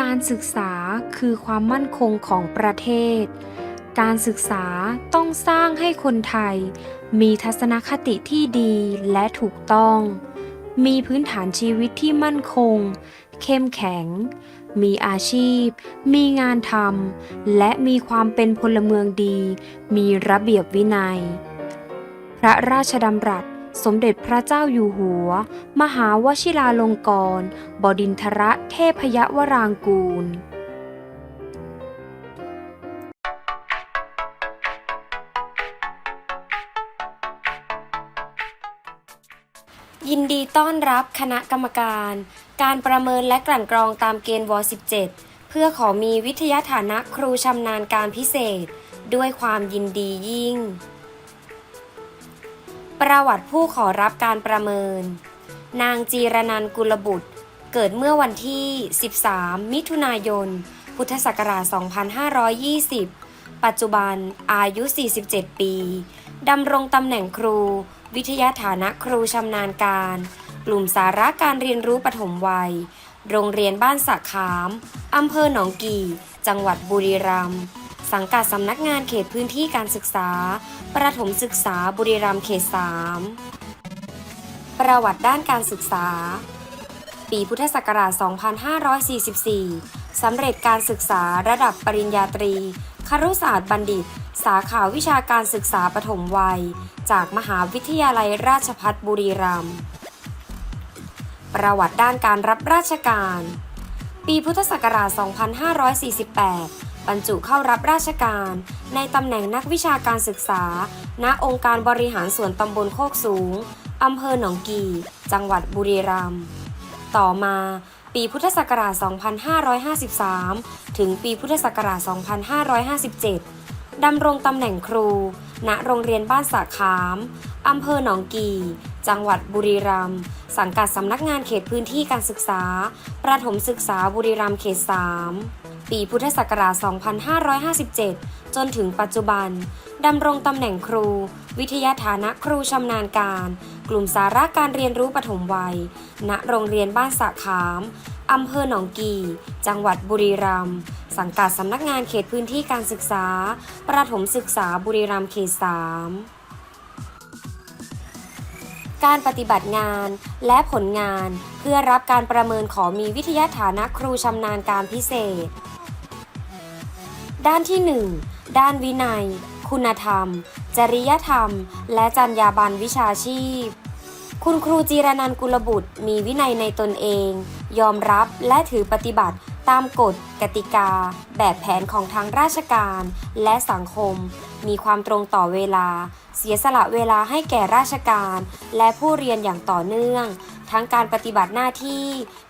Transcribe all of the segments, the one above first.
การศึกษาคือความมั่นคงของประเทศ การศึกษาต้องสร้างให้คนไทย มีทัศนคติที่ดีและถูกต้อง มีพื้นฐานชีวิตที่มั่นคง เข้มแข็ง มีอาชีพ มีงานทำ และมีความเป็นพลเมืองดี มีระเบียบวินัย พระราชดำรัส สมเด็จพระเจ้าอยู่หัว มหาวชิราลงกรณ์บดินทรเทพยวรางกูล ยินดีต้อนรับคณะกรรมการ การประเมินและกลั่นกรองตามเกณฑ์ว 17 เพื่อขอมีวิทยาฐานะครูชำนาญการพิเศษ ด้วยความยินดียิ่ง ประวัติผู้ขอรับการประเมิน นางจีรนันกุลบุตร เกิดเมื่อวันที่ 13 มิถุนายน พุทธศักราช 2520 ปัจจุบันอายุ 47 ปี ดำรงตำแหน่งครู วิทยาฐานะครูชำนาญการ กลุ่มสาระการเรียนรู้ปฐมวัย โรงเรียนบ้านสะขาม อำเภอหนองกี่ จังหวัดบุรีรัมย์ สังกัดสำนักงานเขตพื้นที่การศึกษา ประถมศึกษาบุรีรัมย์เขต 3 ประวัติด้านการศึกษา ปีพุทธศักราช 2544 สำเร็จการศึกษาระดับปริญญาตรีครุศาสตร์บัณฑิต สาขาวิชาการศึกษาปฐมวัย จากมหาวิทยาลัยราชภัฏบุรีรัมย์ ประวัติด้านการรับราชการ ปีพุทธศักราช 2548 บรรจุเข้ารับราชการ ในตำแหน่งนักวิชาการศึกษา ณ องค์การบริหารส่วนตำบลโคกสูง อำเภอหนองกี่ จังหวัดบุรีรัมย์ ต่อมา ปีพุทธศักราช 2553 ถึงปีพุทธศักราช 2557 ดำรงตำแหน่งครู ณ โรงเรียนบ้านสะขาม อำเภอหนองกี่ จังหวัดบุรีรัมย์ สังกัดสำนักงานเขตพื้นที่การศึกษา ประถมศึกษาบุรีรัมย์เขต 3 ปีพุทธศักราช 2557 จนถึงปัจจุบัน ดำรงตำแหน่งครู วิทยาฐานะครูชำนาญการ กลุ่มสาระการเรียนรู้ปฐมวัย ณ โรงเรียนบ้านสะขามอำเภอหนองกี่ จังหวัดบุรีรัมย์ สังกัดสำนักงานเขตพื้นที่การศึกษา ประถมศึกษาบุรีรัมย์เขต 3 การปฏิบัติงานและผลงาน เพื่อรับการประเมินขอมีวิทยาฐานะครูชำนาญการพิเศษ ด้านที่ 1 ด้านวินัย คุณธรรม จริยธรรม และจรรยาบรรณวิชาชีพ คุณครูจีรนันกุลบุตรมีวินัยในตนเอง ยอมรับและถือปฏิบัติตามกฎ กติกา แบบแผนของทางราชการ และสังคม มีความตรงต่อเวลา เสียสละเวลาให้แก่ราชการ และผู้เรียนอย่างต่อเนื่อง ทั้งการปฏิบัติหน้าที่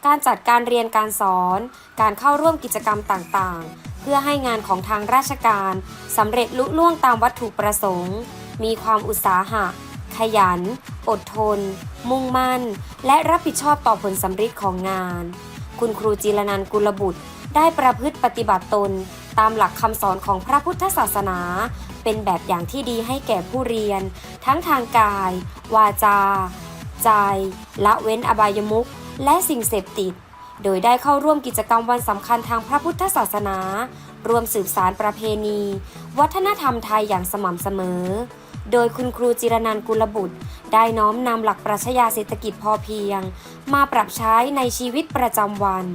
การจัดการเรียนการสอน การเข้าร่วมกิจกรรมต่างๆ พื่อให้งานของทางราชการสำเร็จลุล่วงตามวัตถุประสงค์ มีความอุตสาหะ ขยัน อดทน มุ่งมั่น และรับผิดชอบต่อผลสำฤทธิ์ของงาน คุณครูจีรนันท์กุลบุตร ได้ประพฤติปฏิบัติตน ตามหลักคำสอนของพระพุทธศาสนา เป็นแบบอย่างที่ดีให้แก่ผู้เรียน ทั้งทางกาย วาจา ใจ ละเว้นอบายมุขและสิ่งเสพติด โดยได้เข้าร่วมกิจกรรมวันสำคัญทางพระพุทธศาสนา รวมสืบสารประเพณี วัฒนธรรมไทยอย่างสม่ำเสมอ โดยคุณครูจิรนันกุลบุตร ได้น้อมนำหลักปรัชญาเศรษฐกิจพอเพียง มาปรับใช้ในชีวิตประจำวัน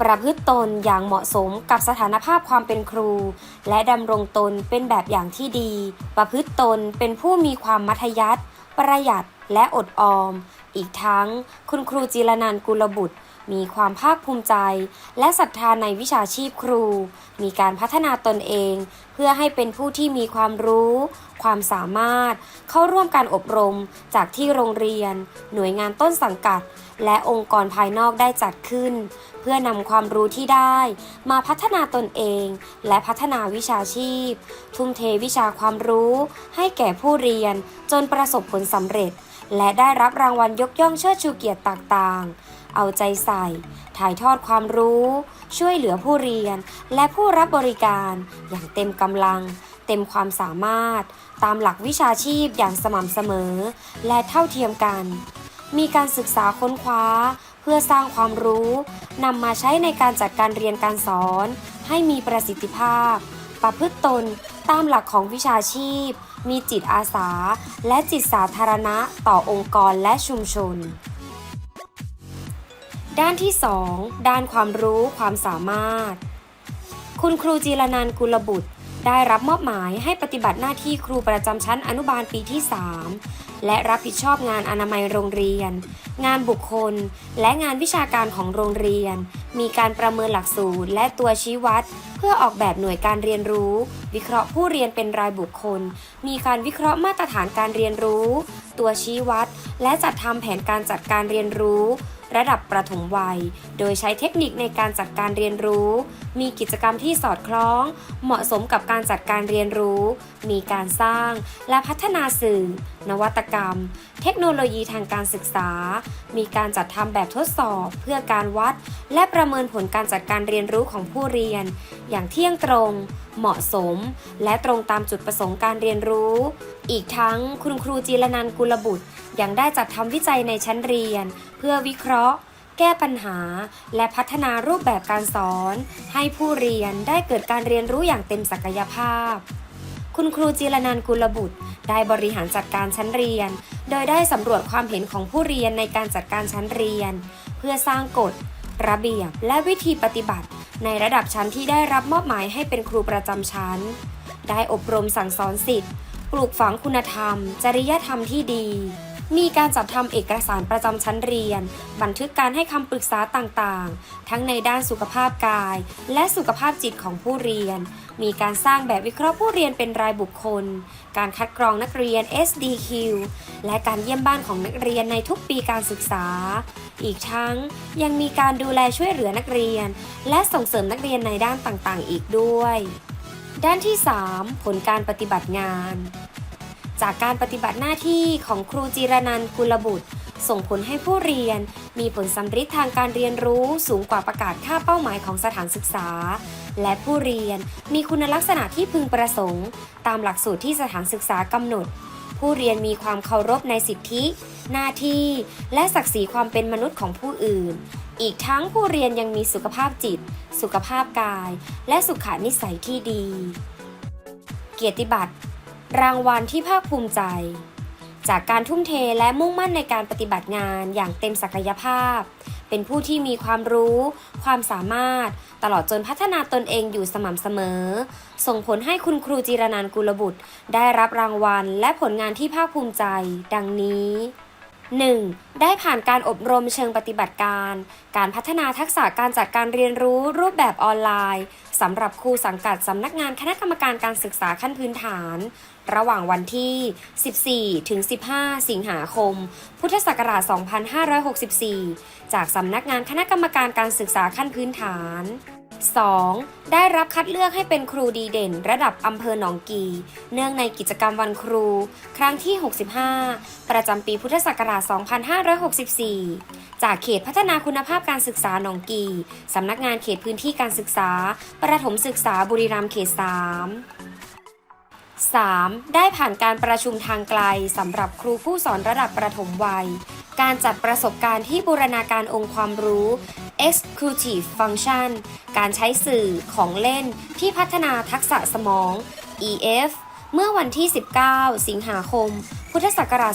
ประพฤติตนอย่างเหมาะสมกับสถานภาพความเป็นครู และดำรงตนเป็นแบบอย่างที่ดี ประพฤติตนเป็นผู้มีความมัธยัติประหยัดและอดออม อีกทั้ง คุณครูจิรนันกุลบุตร มีความภาคภูมิใจ และศรัทธาในวิชาชีพครู มีการพัฒนาตนเอง เพื่อให้เป็นผู้ที่มีความรู้ ความสามารถ เข้าร่วมการอบรมจากที่โรงเรียน หน่วยงานต้นสังกัด และองค์กรภายนอกได้จัดขึ้น เพื่อนำความรู้ที่ได้ มาพัฒนาตนเอง และพัฒนาวิชาชีพ ทุ่มเทวิชาความรู้ ให้แก่ผู้เรียนจนประสบผลสำเร็จ และได้รับรางวัลยกย่องเชิดชูเกียรติต่างๆ เอาใจใส่ ถ่ายทอดความรู้ ช่วยเหลือผู้เรียน และผู้รับบริการ อย่างเต็มกำลัง เต็มความสามารถ ตามหลักวิชาชีพอย่างสม่ำเสมอ และเท่าเทียมกัน มีการศึกษาค้นคว้า เพื่อสร้างความรู้นำมาใช้ในการจัดการเรียนการสอน ให้มีประสิทธิภาพ ประพฤติตนตามหลักของวิชาชีพ มีจิตอาสา และจิตสาธารณะต่อองค์กรและชุมชน ด้านที่ 2 ด้านความรู้ความสามารถ คุณครูจีรนันกุลบุตร ได้รับมอบหมายให้ปฏิบัติหน้าที่ครูประจำชั้นอนุบาลปีที่ 3 และรับผิดชอบงานอนามัยโรงเรียน งานบุคคล และงานวิชาการของโรงเรียน มีการประเมินหลักสูตรและตัวชี้วัด เพื่อออกแบบหน่วยการเรียนรู้ วิเคราะห์ผู้เรียนเป็นรายบุคคล มีการวิเคราะห์มาตรฐานการเรียนรู้ ตัวชี้วัด และจัดทำแผนการจัดการเรียนรู้ ระดับประถมวัย โดยใช้เทคนิคในการจัดการเรียนรู้ มีกิจกรรมที่สอดคล้อง เหมาะสมกับการจัดการเรียนรู้ มีการสร้างและพัฒนาสื่อ นวัตกรรม เทคโนโลยีทางการศึกษา มีการจัดทำแบบทดสอบเพื่อการวัด และประเมินผลการจัดการเรียนรู้ของผู้เรียน อย่างเที่ยงตรง เหมาะสม และตรงตามจุดประสงค์การเรียนรู้ อีกทั้งคุณครูจีรนันกุลบุตร ยังได้จัดทำวิจัยในชั้นเรียน เพื่อวิเคราะห์ แก้ปัญหา และพัฒนารูปแบบการสอน ให้ผู้เรียนได้เกิดการเรียนรู้อย่างเต็มศักยภาพ คุณครูจีรนันกุลบุตร ได้บริหารจัดการชั้นเรียน โดยได้สำรวจความเห็นของผู้เรียนในการจัดการชั้นเรียน เพื่อสร้างกฎ ระเบียบ และวิธีปฏิบัติ ในระดับชั้นที่ได้รับมอบหมายให้เป็นครูประจำชั้น ได้อบรมสั่งสอนสิทธิ์ปลูกฝังคุณธรรม จริยธรรมที่ดี มีการจัดทำเอกสารประจำชั้นเรียน บันทึกการให้คำปรึกษาต่างๆ ทั้งในด้านสุขภาพกาย และสุขภาพจิตของผู้เรียน มีการสร้างแบบวิเคราะห์ผู้เรียนเป็นรายบุคคล การคัดกรองนักเรียน SDQ และการเยี่ยมบ้านของนักเรียนในทุกปีการศึกษา อีกทั้งยังมีการดูแลช่วยเหลือนักเรียน และส่งเสริมนักเรียนในด้านต่างๆ อีกด้วย ด้านที่ 3 ผลการปฏิบัติงาน จากการปฏิบัติหน้าที่ของครูจีรนันท์กุลบุตร ส่งผลให้ผู้เรียน มีผลสำฤทธิ์ทางการเรียนรู้สูงกว่าประกาศค่าเป้าหมายของสถานศึกษา และผู้เรียนมีคุณลักษณะที่พึงประสงค์ ตามหลักสูตรที่สถานศึกษากำหนด ผู้เรียนมีความเคารพในสิทธิ หน้าที่ และศักดิ์ศรีความเป็นมนุษย์ของผู้อื่น อีกทั้งผู้เรียนยังมีสุขภาพจิต สุขภาพกาย และสุขานิสัยที่ดี เกียรติบัตร รางวัลที่ภาคภูมิใจ จากการทุ่มเทและมุ่งมั่นในการปฏิบัติงานอย่างเต็มศักยภาพ เป็นผู้ที่มีความรู้ ความสามารถ ตลอดจนพัฒนาตนเองอยู่สม่ำเสมอ ส่งผลให้คุณครูจีรนันกุลบุตร ได้รับรางวัลและผลงานที่ภาคภูมิใจ ดังนี้ 1. ได้ผ่านการอบรมเชิงปฏิบัติการ การพัฒนาทักษะการจัดการเรียนรู้รูปแบบออนไลน์สำหรับครูสังกัดสำนักงานคณะกรรมการการศึกษาขั้นพื้นฐาน ระหว่างวันที่ 14 ถึง 15 สิงหาคม พุทธศักราช 2564 จากสำนักงานคณะกรรมการการศึกษาขั้นพื้นฐาน 2. ได้รับคัดเลือกให้เป็นครูดีเด่น ระดับอำเภอหนองกี เนื่องในกิจกรรมวันครู ครั้งที่ 65 ประจำปีพุทธศักราช 2564 จากเขตพัฒนาคุณภาพการศึกษาหนองกี สำนักงานเขตพื้นที่การศึกษา ประถมศึกษาบุรีรัมย์เขต 3 3. ได้ผ่านการประชุมทางไกลสำหรับครูผู้สอนระดับประถมวัย การจัดประสบการณ์ที่บูรณาการองค์ความรู้ Executive Function การใช้สื่อของเล่นที่พัฒนาทักษะสมอง EF เมื่อวันที่ 19 สิงหาคม พุทธศักราช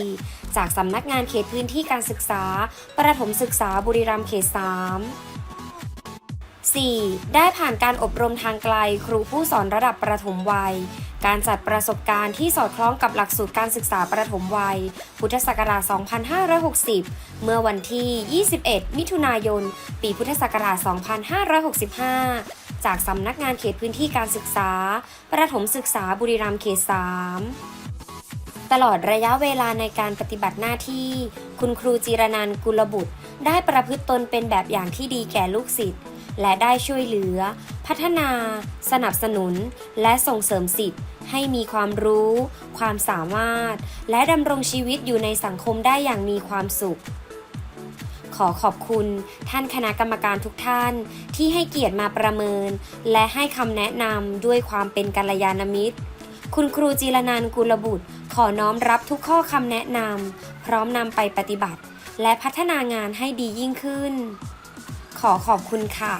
2564 จากสำนักงานเขตพื้นที่การศึกษา ประถมศึกษาบุรีรัมย์เขต 3 4. ได้ผ่านการอบรมทางไกล ครูผู้สอนระดับประถมวัย การจัดประสบการณ์ที่สอดคล้องกับหลักสูตรการศึกษาประถมวัย พุทธศักราช 2560 เมื่อวันที่ 21 มิถุนายน ปีพุทธศักราช 2565 จากสำนักงานเขตพื้นที่การศึกษา ประถมศึกษาบุรีรัมย์เขต 3ตลอดระยะเวลาในการปฏิบัติหน้าที่ คุณครูจีรนันกุลบุตร ได้ประพฤติตนเป็นแบบอย่างที่ดีแก่ลูกศิษย์ และได้ช่วยเหลือ พัฒนา สนับสนุน และส่งเสริมสิทธิ์ให้มีความรู้ ความสามารถ และดำรงชีวิตอยู่ในสังคมได้อย่างมีความสุข ขอขอบคุณท่านคณะกรรมการทุกท่านที่ให้เกียรติมาประเมิน และให้คำแนะนำด้วยความเป็นกัลยาณมิตร คุณครูจีรนันกุลบุตร ขอน้อมรับทุกข้อคำแนะนำพร้อมนำไปปฏิบัติ และพัฒนางานให้ดียิ่งขึ้น ขอขอบคุณค่ะ